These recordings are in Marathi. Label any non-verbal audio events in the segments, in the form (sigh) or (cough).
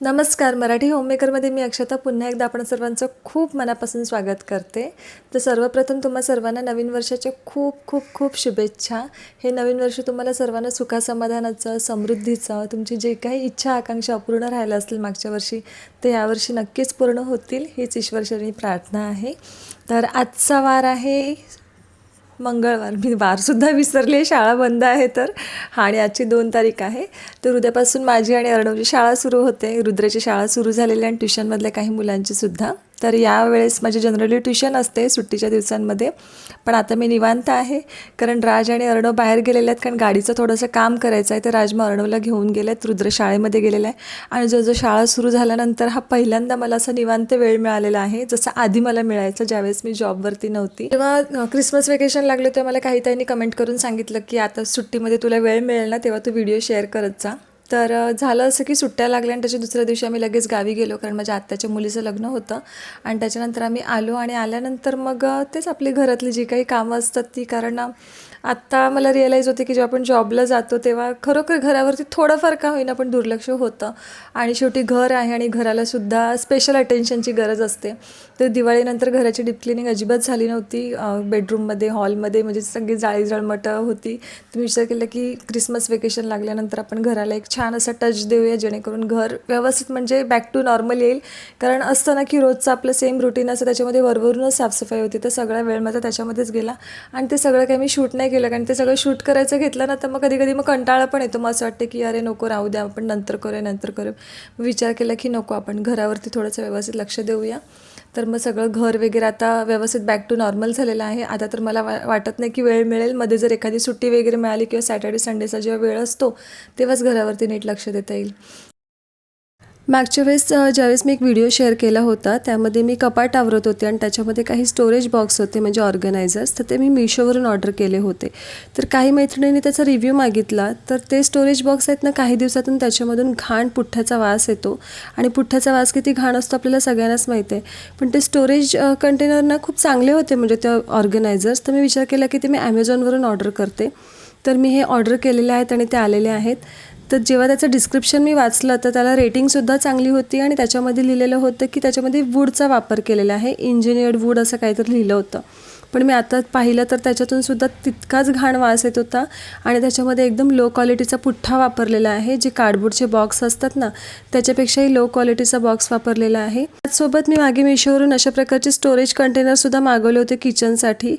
नमस्कार मराठी होममेकरमध्ये मी अक्षता. पुन्हा एकदा आपण सर्वांचं खूप मनापासून स्वागत करते. तर सर्वप्रथम तुम्हा सर्वांना नवीन वर्षाच्या खूप खूप खूप शुभेच्छा. हे नवीन वर्ष तुम्हाला सर्वांना सुखासमाधानाचं समृद्धीचं तुमची जे काही इच्छा आकांक्षा अपूर्ण राहिलं असतील मागच्या वर्षी ते यावर्षी नक्कीच पूर्ण होतील हीच ईश्वरशरणी प्रार्थना आहे. तर आजचा वार आहे मंगळवार. मी वारसुद्धा विसरले शाळा बंद आहे तर. हा आणि आजची दोन तारीख आहे. तर उद्यापासून माझी आणि अर्णवची शाळा सुरू होते. रुद्राची शाळा सुरू झालेली आणि ट्युशनमधल्या काही मुलांची सुद्धा. तर यावेळेस माझी जनरली ट्युशन असते सुट्टीच्या दिवसांमध्ये. पण आता मी निवांत आहे कारण राज आणि अर्णव बाहेर गेलेले आहेत कारण गाडीचं थोडंसं काम करायचं आहे तर राज मग अर्णवला घेऊन गेले आहेत रुद्र शाळेमध्ये गेलेला आहे. आणि जो जो शाळा सुरू झाल्यानंतर हा पहिल्यांदा मला असा निवांत वेळ मिळालेला आहे जसं आधी मला मिळायचं ज्यावेळेस मी जॉबवरती नव्हती. तेव्हा क्रिसमस वेकेशन लागलं तेव्हा मला काही त्यांनी कमेंट करून सांगितलं की आता सुट्टीमध्ये तुला वेळ मिळेल ना तेव्हा तू व्हिडिओ शेअर करत जा. तर झालं असं की सुट्ट्या लागल्या आणि त्याच्या दुसऱ्या दिवशी आम्ही लगेच गावी गेलो कारण माझ्या आत्याच्या मुलीचं लग्न होतं. आणि त्याच्यानंतर आम्ही आलो आणि आल्यानंतर मग तेच आपली घरातली जी काही कामं असतात ती कारण आत्ता मला रिअलाईज होते की जेव्हा आपण जॉबला जातो तेव्हा खरोखर घरावरती थोडंफार का होईना पण दुर्लक्ष होतं. आणि शेवटी घर आहे आणि घरालासुद्धा स्पेशल अटेन्शनची गरज असते. तर दिवाळीनंतर घराची डीप क्लिनिंग अजिबात झाली नव्हती. बेडरूममध्ये हॉलमध्ये म्हणजे सगळी जाळी जळमटं होती. तुम्ही विचार केला की क्रिसमस वेकेशन लागल्यानंतर आपण घराला एक छान असा टच देऊया जेणेकरून घर व्यवस्थित म्हणजे बॅक टू नॉर्मल येईल. कारण असतं ना की रोजचं आपलं सेम रुटीन असं त्याच्यामध्ये वरवरूनच साफसफाई होती. तर सगळा वेळ माझा त्याच्यामध्येच गेला. आणि ते सगळं काही मी शूट नाही केलं कारण ते सगळं शूट करायचं घेतलं ना तर मग कधी कधी मग कंटाळा पण येतो. मग असं वाटतं की अरे नको राहू द्या आपण नंतर करूया नंतर करूया. विचार केला की नको आपण घरावरती थोडंसं व्यवस्थित लक्ष देऊया. तर मग सगळं घर वगैरे आता व्यवस्थित बॅक टू नॉर्मल झालेलं आहे. आता तर मला वा वाटत नाही की वेळ मिळेल. मध्ये जर एखादी सुट्टी वगैरे मिळाली किंवा सॅटर्डे संडेचा जेव्हा वेळ असतो तेव्हाच घरावरती नीट लक्ष देता येईल. मागच्या वेळेस ज्यावेळेस मी एक व्हिडिओ शेअर केला होता त्यामध्ये मी कपाट आवरत होते आणि त्याच्यामध्ये काही स्टोरेज बॉक्स होते म्हणजे ऑर्गनायझर्स तर ते मी मिशोवरून ऑर्डर केले होते. तर काही मैत्रिणींनी त्याचा रिव्ह्यू मागितला तर ते स्टोरेज बॉक्स आहेत ना काही दिवसातून त्याच्यामधून घाण पुठ्ठ्याचा वास येतो. आणि पुठ्ठ्याचा वास किती घाण असतो आपल्याला सगळ्यांनाच माहीत आहे. पण ते स्टोरेज कंटेनर ना खूप चांगले होते म्हणजे त्या ऑर्गनायझर्स तर मी विचार केला की ते मी ॲमेझॉनवरून ऑर्डर करते. तर मी हे ऑर्डर केलेले आहेत आणि ते आलेले आहेत. तर जेव्हा त्याचं डिस्क्रिप्शन मी वाचलं तर त्याला रेटिंगसुद्धा चांगली होती आणि त्याच्यामध्ये लिहिलेलं होतं की त्याच्यामध्ये वूडचा वापर केलेला आहे. इंजिनियर्ड वूड असं काहीतरी लिहिलं होतं. पण मी आता पाहिलं तर त्याच्यातून सुद्धा तितकाच घाण वास येत होता आणि त्याच्यामध्ये एकदम लो क्वालिटीचा पुठ्ठा वापरलेला आहे. जे कार्डबोर्डचे बॉक्स असतात ना त्याच्यापेक्षाही लो क्वालिटीचा बॉक्स वापरलेला आहे. त्याचसोबत मी मागे मिशोवरून अशा प्रकारचे स्टोरेज कंटेनरसुद्धा मागवले होते किचनसाठी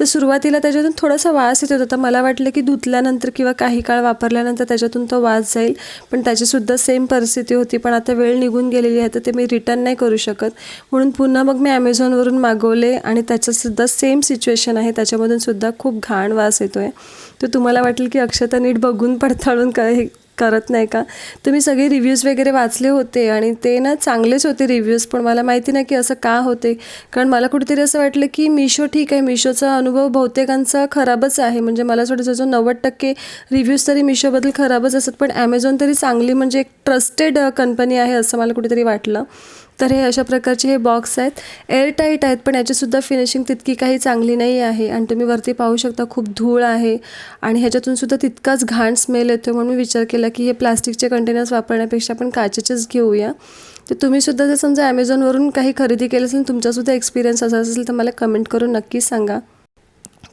तर सुरुवातीला त्याच्यातून थोडासा वास येत होता. मला वाटलं की धुतल्यानंतर किंवा काही काळ वापरल्यानंतर त्याच्यातून तो वास जाईल पण त्याचीसुद्धा सेम परिस्थिती होती. पण आता वेळ निघून गेलेली आहे तर ते मी रिटर्न नाही करू शकत. म्हणून पुन्हा मग मी ॲमेझॉनवरून मागवले आणि त्याच्यासुद्धा सेम सेम सिच्युएशन आहे त्याच्यामधून सुद्धा खूप घाण वास येतो आहे तर तुम्हाला वाटेल की अक्षता नीट बघून पडताळून क हे करत नाही का? तुम्ही सगळे रिव्ह्यूज वगैरे वाचले होते आणि ते ना चांगलेच होते रिव्ह्यूज पण मला माहिती नाही की असं का होते. कारण मला कुठेतरी असं वाटलं की मिशो ठीक आहे मिशोचा अनुभव बहुतेकांचा खराबच आहे. म्हणजे मला असं वाटतं जो नव्वद टक्के रिव्ह्यूज तरी मिशोबद्दल खराबच असतात पण ॲमेझॉन तरी चांगली म्हणजे एक ट्रस्टेड कंपनी आहे असं मला कुठेतरी वाटलं. तर हे अशा प्रकारचे हे बॉक्स आहेत. एअरटाईट आहेत पण याचीसुद्धा फिनिशिंग तितकी काही चांगली नाही आहे. आणि तुम्ही वरती पाहू शकता खूप धूळ आहे. आणि ह्याच्यातून सुद्धा तितकाच घाण स्मेल येतो म्हणून मी विचार केला की हे प्लास्टिकचे कंटेनर्स वापरण्यापेक्षा आपण काचेचेच घेऊया. तर तुम्हीसुद्धा जर समजा ॲमेझॉनवरून काही खरेदी केलं असेल तुमचासुद्धा एक्सपिरियन्स असा असेल तर मला कमेंट करून नक्की सांगा.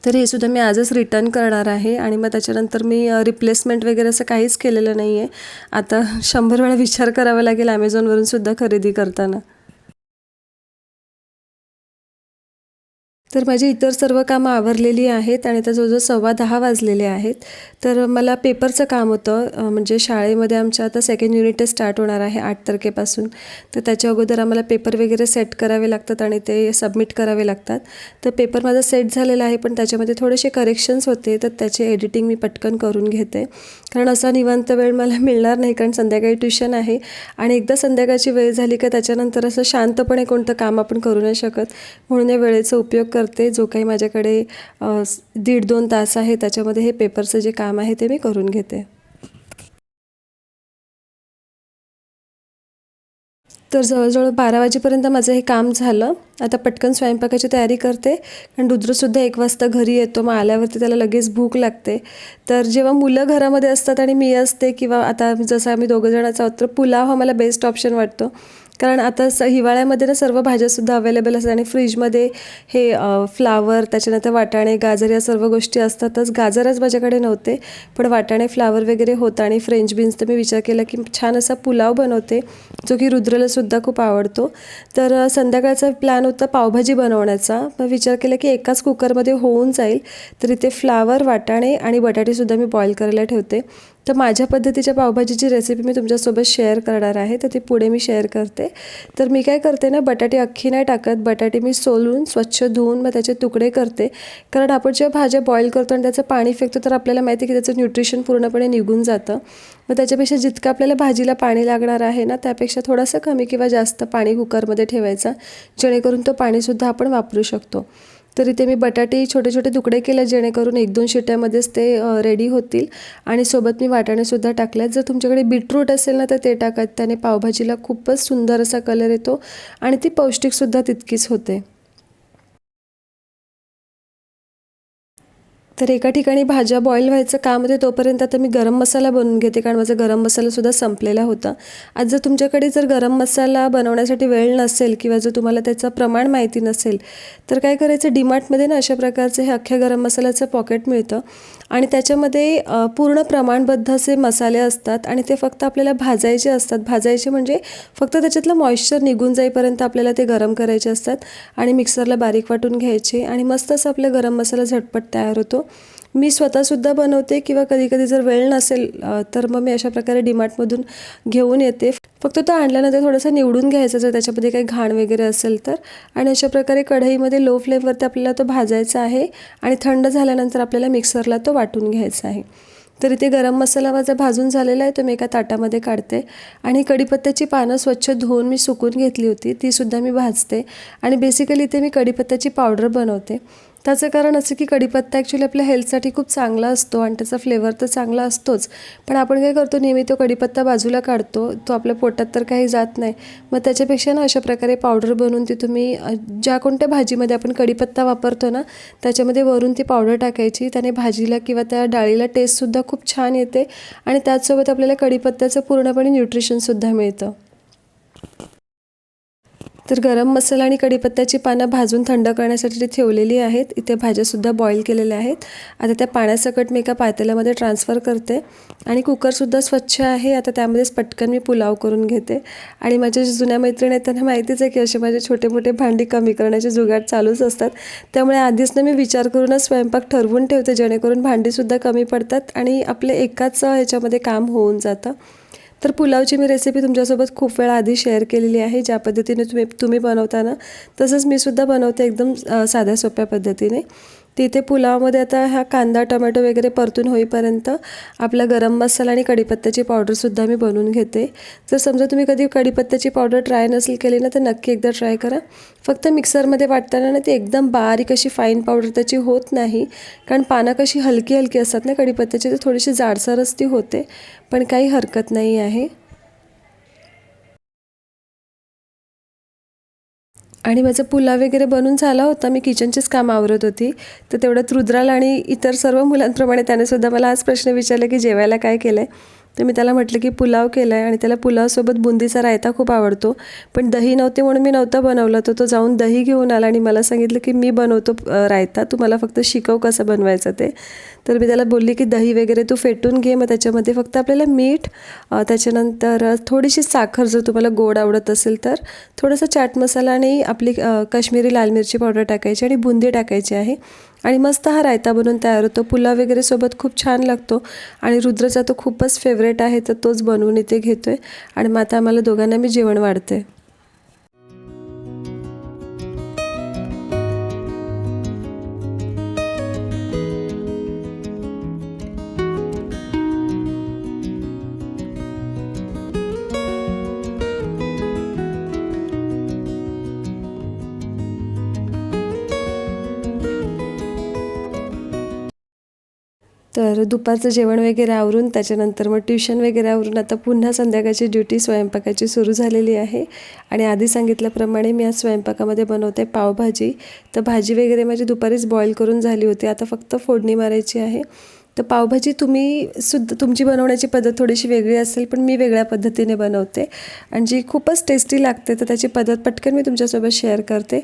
तर हे सुद्धा मी आजच रिटर्न करणार आहे आणि मग त्याच्यानंतर मी रिप्लेसमेंट वगैरे असं काहीच केलेलं नाही आहे आता शंभर वेळा विचार करावा लागेल ॲमेझॉनवरून सुद्धा खरेदी करताना. तर माझी इतर सर्व कामं आवरलेली आहेत आणि आता जवळजवळ सव्वा दहा वाजलेले आहेत. तर मला पेपरचं काम होतं म्हणजे शाळेमध्ये आमच्या आता सेकंड युनिट टेस्ट स्टार्ट होणार आहे आठ तारखेपासून. तर त्याच्या अगोदर आम्हाला पेपर वगैरे सेट करावे लागतात आणि ते सबमिट करावे लागतात. तर पेपर माझा सेट झालेला आहे पण त्याच्यामध्ये थोडेसे करेक्शन्स होते तर त्याचे एडिटिंग मी पटकन करून घेते. कारण असा निवांत वेळ मला मिळणार नाही कारण संध्याकाळी ट्युशन आहे आणि एकदा संध्याकाळची वेळ झाली का त्याच्यानंतर असं शांतपणे कोणतं काम आपण करू नाही शकत. म्हणून या वेळेचा उपयोग करते जो काही माझ्याकडे दीड दोन तास आहे त्याच्यामध्ये हे पेपरचं जे काम आहे ते मी करून घेते. तर जवळजवळ बारा वाजेपर्यंत माझं हे काम झालं. आता पटकन स्वयंपाकाची तयारी करते. कारण रुद्रसुद्धा एक वाजता घरी येतो मग आल्यावरती त्याला लगेच भूक लागते. तर जेव्हा मुलं घरामध्ये असतात आणि मी असते किंवा आता जसं आम्ही दोघं जणच आहोत तर पुलाव हा मला बेस्ट ऑप्शन वाटतो. कारण आता स हिवाळ्यामध्ये ना सर्व भाज्यासुद्धा अवेलेबल असतात आणि फ्रीजमध्ये हे फ्लावर त्याच्यानंतर वाटाणे गाजर या सर्व गोष्टी असतातच. गाजरच माझ्याकडे नव्हते पण वाटाणे फ्लावर वगैरे होतं आणि फ्रेंच बीन्स तर मी विचार केला की छान असा पुलाव बनवते जो की रुद्रलासुद्धा खूप आवडतो. तर संध्याकाळचा प्लॅन होता पावभाजी बनवण्याचा. मग विचार केला की एकाच कुकरमध्ये होऊन जाईल. तर इथे फ्लावर वाटाणे आणि बटाटेसुद्धा मी बॉईल करायला ठेवते. तर माझ्या पद्धतीच्या पावभाजीची रेसिपी मी तुमच्यासोबत शेअर करणार आहे. तर ती पुढे मी शेअर करते. तर मी काय करते ना बटाटे अख्खी नाही टाकत. बटाटे मी सोलून स्वच्छ धुवून मग त्याचे तुकडे करते. कारण आपण जेव्हा भाज्या बॉईल करतो आणि त्याचं पाणी फेकतो तर आपल्याला माहिती आहे की त्याचं न्यूट्रिशन पूर्णपणे निघून जातं. मग त्याच्यापेक्षा जितकं आपल्याला भाजीला पाणी लागणार आहे ना त्यापेक्षा थोडंसं कमी किंवा जास्त पाणी कुकरमध्ये ठेवायचं. जेणेकरून तो पाणीसुद्धा आपण वापरू शकतो. तर इथे मी बटाटे छोटे छोटे तुकडे केले जेणेकरून एक दोन शिट्ट्यामध्येच ते रेडी होतील. आणि सोबत मी वाटाणेसुद्धा टाकल्यात. जर तुमच्याकडे बीटरूट असेल ना तर ते टाकत त्याने पावभाजीला खूपच सुंदर असा कलर येतो आणि ती पौष्टिकसुद्धा तितकीच होते. तर एका ठिकाणी भाज्या बॉईल व्हायचं काम होते तोपर्यंत आता मी गरम मसाला बनवून घेते कारण माझा गरम मसालासुद्धा संपलेला होता. आज जर तुमच्याकडे जर गरम मसाला बनवण्यासाठी वेळ नसेल किंवा जर तुम्हाला त्याचं प्रमाण माहिती नसेल तर काय करायचं डीमार्टमध्ये ना अशा प्रकारचे हे अख्ख्या गरम मसाल्याचं पॉकेट मिळतं. आणि त्याच्यामध्ये पूर्ण प्रमाणबद्ध असे मसाले असतात आणि ते फक्त आपल्याला भाजायचे असतात. भाजायचे म्हणजे फक्त त्याच्यातलं मॉइश्चर निघून जाईपर्यंत आपल्याला ते गरम करायचे असतात आणि मिक्सरला बारीक वाटून घ्यायचे आणि मस्त असं आपलं गरम मसाला झटपट तयार होतो. मी स्वतःसुद्धा बनवते किंवा कधीकधी जर वेळ नसेल तर मग मी अशा प्रकारे डिमार्टमधून घेऊन येते. फक्त तो आणल्यानंतर थोडंसं निवडून घ्यायचं जर त्याच्यामध्ये काही घाण वगैरे असेल तर. आणि अशा प्रकारे कढईमध्ये लो फ्लेमवरती आपल्याला तो भाजायचा आहे आणि थंड झाल्यानंतर आपल्याला मिक्सरला तो वाटून घ्यायचा आहे. तर इथे गरम मसाला माझा भाजून झालेला आहे तो मी एका ताटामध्ये काढते. आणि कढीपत्त्याची पानं स्वच्छ धुवून मी सुकून घेतली होती तीसुद्धा मी भाजते. आणि बेसिकली इथे मी कढीपत्त्याची पावडर बनवते. त्याचं कारण असं की कढीपत्ता ॲक्च्युली आपल्या हेल्थसाठी खूप चांगला असतो आणि त्याचा फ्लेवर तर चांगला असतोच. पण आपण काय करतो नेहमी तो कढीपत्ता बाजूला काढतो. तो आपल्या पोटात तर काही जात नाही. मग त्याच्यापेक्षा ना अशा प्रकारे पावडर बनवून ती तुम्ही ज्या कोणत्या भाजीमध्ये आपण कढीपत्ता वापरतो ना त्याच्यामध्ये वरून ती पावडर टाकायची. त्याने भाजीला किंवा त्या डाळीला टेस्टसुद्धा खूप छान येते. आणि त्याचसोबत आपल्याला कढीपत्त्याचं पूर्णपणे न्यूट्रिशनसुद्धा मिळतं. तर गरम मसाला आणि कढीपत्त्याची पानं भाजून थंड करण्यासाठी ठेवलेली आहेत इथे भाज्यासुद्धा बॉईल केलेल्या आहेत. आता त्या पाण्यासकट मी एका पातेल्यामध्ये ट्रान्सफर करते आणि कुकरसुद्धा स्वच्छ आहे. आता त्यामध्येच पटकन मी पुलाव करून घेते. आणि माझ्या जे जुन्या मैत्रिणी आहेत त्यांना माहितीच आहे की असे माझे छोटे मोठे भांडी कमी करण्याचे जुगाड चालूच असतात. त्यामुळे आधीच ना मी विचार करूनच स्वयंपाक ठरवून ठेवते जेणेकरून भांडीसुद्धा कमी पडतात आणि आपले एकाच ह्याच्यामध्ये काम होऊन जातं. तर पुलावची मी रेसिपी तुमच्यासोबत खूप वेळा आधी शेअर केलेली आहे. ज्या पद्धतीने तुम्ही तुम्ही बनवताना तसंच मी सुद्धा बनवते एकदम साध्या सोप्या पद्धतीने. तिथे पुलावामध्ये आता हा कांदा टोमॅटो वगैरे परतून होईपर्यंत आपला गरम मसाला आणि कढीपत्त्याची पावडरसुद्धा मी बनवून घेते. जर समजा तुम्ही कधी कढीपत्त्याची पावडर ट्राय नसेल केली ना तर नक्की एकदा ट्राय करा. फक्त मिक्सरमध्ये वाटताना ना ती एकदम बारीक अशी फाईन पावडर त्याची होत नाही. कारण पानं कशी हलकी हलकी असतात ना कढीपत्त्याची तर थोडीशी जाडसरच ती होते. पण काही हरकत नाही आहे. आणि माझा पुलाव वगैरे बनून झाला होता. मी किचनचेच काम आवरत होती. तर तेवढ्यात रुद्राला आणि इतर सर्व मुलांप्रमाणे त्याने सुद्धा मला आज प्रश्न विचारला की जेवायला काय केलं आहे तर मी त्याला म्हटलं की पुलाव केला आहे आणि त्याला पुलावसोबत बुंदीचा रायता खूप आवडतो. पण दही नव्हते म्हणून मी नव्हता बनवलं. तर तो जाऊन दही घेऊन आला आणि मला सांगितलं की मी बनवतो रायता. तू मला फक्त शिकव कसं बनवायचं ते. तर मी त्याला बोलली की दही वगैरे तू फेटून घे. मग त्याच्यामध्ये फक्त आपल्याला मीठ त्याच्यानंतर थोडीशी साखर जर तुम्हाला गोड आवडत असेल तर थोडासा चाट मसाला आणि आपली काश्मीरी लाल मिरची पावडर टाकायची आणि बुंदी टाकायची आहे. आणि मस्त हा रायता बनवून तयार होतो. पुलाव वगैरे सोबत खूप छान लागतो. आणि रुद्रचा तो खूपच फेवरेट आहे तर तोच बनवून इथे घेतो आहे आणि मग आता आम्हाला दोघांना मी जेवण वाढते तर दुपारचं जेवण वगैरे आवरून त्याच्यानंतर मग ट्युशन वगैरे आवरून आता पुन्हा संध्याकाळची ड्युटी स्वयंपाकाची सुरू झालेली आहे. आणि आधी सांगितल्याप्रमाणे मी आज स्वयंपाकामध्ये बनवते पावभाजी. तर भाजी वगैरे माझी दुपारीच बॉईल करून झाली होती. आता फक्त फोडणी मारायची आहे. तर पावभाजी तुम्ही सुद्धा तुमची बनवण्याची पद्धत थोडीशी वेगळी असेल पण मी वेगळ्या पद्धतीने बनवते. आणि जी खूपच टेस्टी लागते तर त्याची पद्धत पटकन मी तुमच्यासोबत शेअर करते.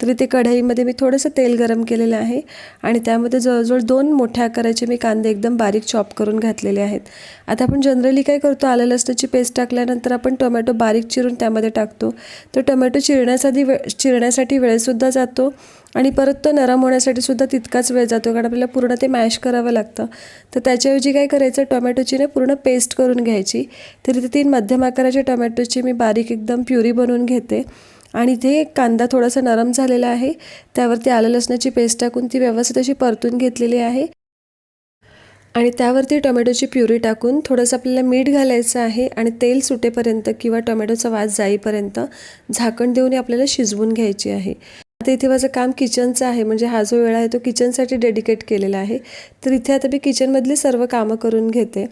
तर इथे कढईमध्ये मी थोडंसं तेल गरम केलेलं आहे आणि त्यामध्ये जवळजवळ दोन मोठ्या आकाराचे मी कांदे एकदम बारीक चॉप करून घातलेले आहेत. आता आपण जनरली काय करतो आलं लसणाची पेस्ट टाकल्यानंतर आपण टोमॅटो बारीक चिरून त्यामध्ये टाकतो. तर टोमॅटो चिरण्यासाठी वे चिरण्यासाठी वेळसुद्धा जातो आणि परत तो नरम होण्यासाठी सुद्धा तितकाच वेळ जातो कारण आपल्याला पूर्ण ते मॅश करावं लागतं. तर त्याच्याऐवजी काय करायचं टोमॅटोची ना पूर्ण पेस्ट करून घ्यायची. तर इथे तीन मध्यम आकाराच्या टोमॅटोची मी बारीक एकदम प्युरी बनवून घेते. आणि ते कांदा थोडासा नरम झालेला आहे. त्यावरती आलं लसणाची पेस्ट टाकून ती व्यवस्थित अशी परतून घेतलेली आहे. आणि त्यावरती टोमॅटोची प्युरी टाकून थोडंसं आपल्याला मीठ घालायचं आहे आणि तेल सुटेपर्यंत किंवा टोमॅटोचा वास जाईपर्यंत झाकण देऊन आपल्याला शिजवून घ्यायची आहे. आता इथे माझं काम किचनचं आहे. म्हणजे हा जो वेळ आहे तो किचनसाठी डेडिकेट केलेला आहे. तर इथे आता मी किचनमधली सर्व कामं करून घेते.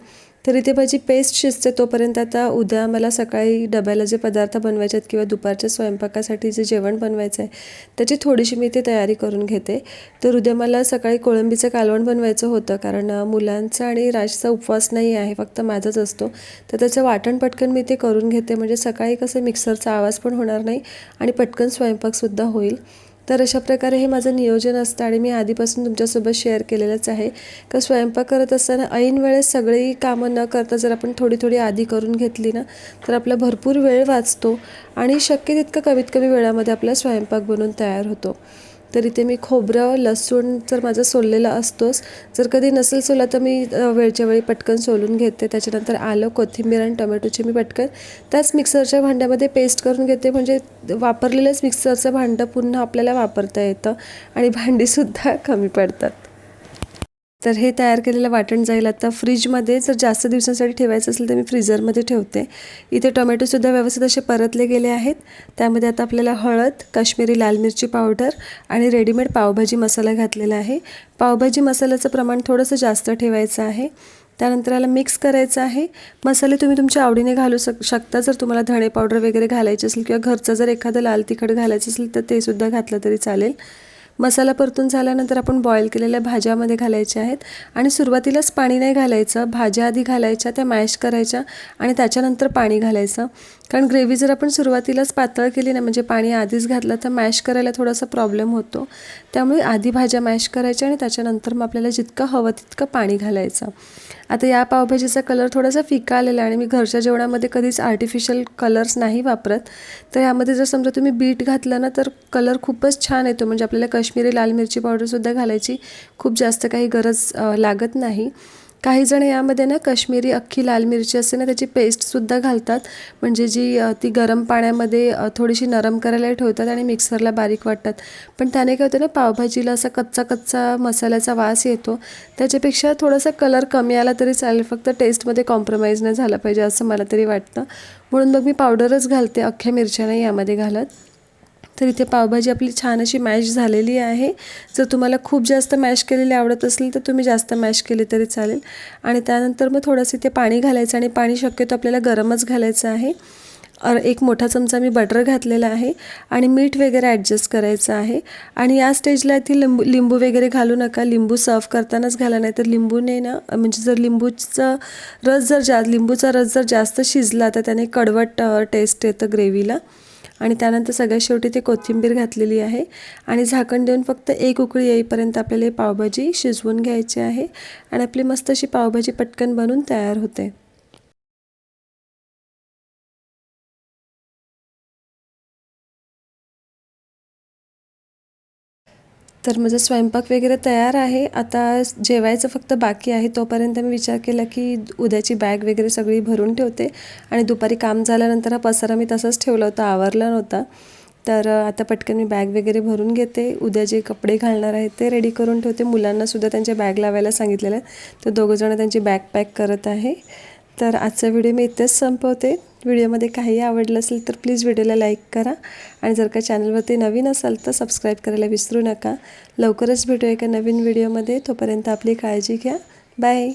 तर इथे माझी पेस्ट शिजते तोपर्यंत आता उद्या मला सकाळी डब्याला जे पदार्थ बनवायचे आहेत किंवा दुपारच्या स्वयंपाकासाठी जे जेवण बनवायचं आहे त्याची थोडीशी मी इथे तयारी करून घेते. तर उद्या मला सकाळी कोळंबीचं कालवण बनवायचं होतं कारण मुलांचा आणि राजचा उपवास नाही आहे फक्त माझाच असतो. तर त्याचं वाटण पटकन मी ते करून घेते म्हणजे सकाळी कसं मिक्सरचा आवाज पण होणार नाही आणि पटकन स्वयंपाकसुद्धा होईल. तर अशा प्रकारे हे माझं नियोजन असतं आणि मी आधीपासून तुमच्यासोबत शेअर केलेलंच आहे. का स्वयंपाक करत असताना ऐन वेळेस सगळी कामं न करता जर आपण थोडी थोडी आधी करून घेतली ना तर आपला भरपूर वेळ वाचतो आणि शक्य तितकं कमीत कमी वेळामध्ये आपला स्वयंपाक बनवून तयार होतो. तर इथे मी खोबरं लसूण जर माझं सोललेलं असतोच जर कधी नसेल सोला तर मी वेळच्या वेळी पटकन सोलून घेते. त्याच्यानंतर आलं कोथिंबीर आणि टोमॅटोची मी पटकन त्याच मिक्सरच्या भांड्यामध्ये पेस्ट करून घेते. म्हणजे वापरलेलंच मिक्सरचं भांडं पुन्हा आपल्याला वापरता येतं आणि भांडीसुद्धा (laughs) कमी पडतात. तर हे तयार केलेलं वाटण जाईल आता फ्रीजमध्ये. जर जास्त दिवसांसाठी ठेवायचं असेल तर मी फ्रीजरमध्ये ठेवते. इथे टोमॅटोसुद्धा व्यवस्थित असे परतले गेले आहेत. त्यामध्ये आता आपल्याला हळद काश्मीरी लाल मिरची पावडर आणि रेडीमेड पावभाजी मसाला घातलेला आहे. पावभाजी मसाल्याचं प्रमाण थोडंसं जास्त ठेवायचं आहे. त्यानंतर याला मिक्स करायचं आहे. मसाले तुम्ही तुमच्या आवडीने घालू शक शकता. जर तुम्हाला धणे पावडर वगैरे घालायचे असेल किंवा घरचं जर एखादं लाल तिखट घालायचं असेल तर ते सुद्धा घातलं तरी चालेल. मसाला परतून झाल्यानंतर आपण बॉईल केलेल्या भाज्यामध्ये घालायच्या आहेत. आणि सुरुवातीलाच पाणी नाही घालायचं. भाज्या आधी घालायच्या त्या मॅश करायच्या आणि त्याच्यानंतर पाणी घालायचं. कारण ग्रेव्ही जर आपण सुरुवातीलाच पातळ केली ना म्हणजे पाणी आधीच घातलं तर मॅश करायला थोडासा प्रॉब्लेम होतो. त्यामुळे आधी भाज्या मॅश करायच्या आणि त्याच्यानंतर मग आपल्याला जितकं हवं तितकं पाणी घालायचं. आता या पावभाजीचा कलर थोडासा फिका आलेला आणि मी घरच्या जेवणामध्ये कधीच आर्टिफिशियल कलर्स नाही वापरत. तर यामध्ये जर समजा तुम्ही बीट घातलं ना तर कलर खूपच छान येतो. म्हणजे आपल्याला काश्मीरी लाल मिरची पावडरसुद्धा घालायची खूप जास्त काही गरज लागत नाही. काही जण यामध्ये ना काश्मीरी अख्खी लाल मिरची असते ना त्याची पेस्टसुद्धा घालतात. म्हणजे जी ती गरम पाण्यामध्ये थोडीशी नरम करायला ठेवतात आणि मिक्सरला बारीक वाटतात. पण त्याने काय होतं ना पावभाजीला असा कच्चा कच्चा मसाल्याचा वास येतो. त्याच्यापेक्षा थोडासा कलर कमी आला तरी चालेल. फक्त टेस्टमध्ये कॉम्प्रोमाइज नाही झालं पाहिजे असं मला तरी वाटतं. म्हणून मग मी पावडरच घालते अख्ख्या मिरच्या नाही यामध्ये घालत. तर इथे पावभाजी आपली छान अशी मॅश झालेली आहे. जर तुम्हाला खूप जास्त मॅश केलेली आवडत असेल तर तुम्ही जास्त मॅश केली तरी चालेल. आणि त्यानंतर मग थोडंसं इथे पाणी घालायचं आणि पाणी शक्यतो आपल्याला गरमच घालायचं आहे. एक मोठा चमचा मी बटर घातलेला आहे आणि मीठ वगैरे ॲडजस्ट करायचं आहे. आणि या स्टेजला इथे लिंबू लिंबू वगैरे घालू नका. लिंबू सर्व करतानाच घाला नाही तर लिंबूने ना म्हणजे जर लिंबूचं रस जर जा लिंबूचा रस जर जास्त शिजला तर त्याने कडवट टेस्ट येतं ग्रेव्हीला आणि त्यानंतर सगळ्यात शेवटी ते कोथिंबीर घातलेली आहे. आणि झाकण देऊन फक्त एक उकळी येईपर्यंत आपल्याला ही पावभाजी शिजवून घ्यायची आहे. आणि आपली मस्त अशी पावभाजी पटकन बनून तयार होते. तर माझा स्वयंपाक वगैरे तयार आहे. आता जेवायचं फक्त बाकी आहे. तोपर्यंत मी विचार केला की उद्याची बॅग वगैरे सगळी भरून ठेवते. आणि दुपारी काम झाल्यानंतर हा पसारा मी तसंच ठेवला होता. आवरला नव्हता. तर आता पटकन मी बॅग वगैरे भरून घेते. उद्या जे कपडे घालणार आहेत ते रेडी करून ठेवते. मुलांनासुद्धा त्यांच्या बॅग लावायला सांगितलेलं आहे. तर दोघंजणं त्यांची बॅग पॅक करत आहे. तर आजचा व्हिडिओ मी इथेच संपवते. व्हिडिओमध्ये काही आवडलं असेल तर प्लीज व्हिडिओला लाईक करा आणि जर का चॅनलवरती नवीन असाल तर सबस्क्राईब करायला विसरू नका. लवकरच भेटू एका नवीन व्हिडिओमध्ये. तोपर्यंत आपली काळजी घ्या. बाय.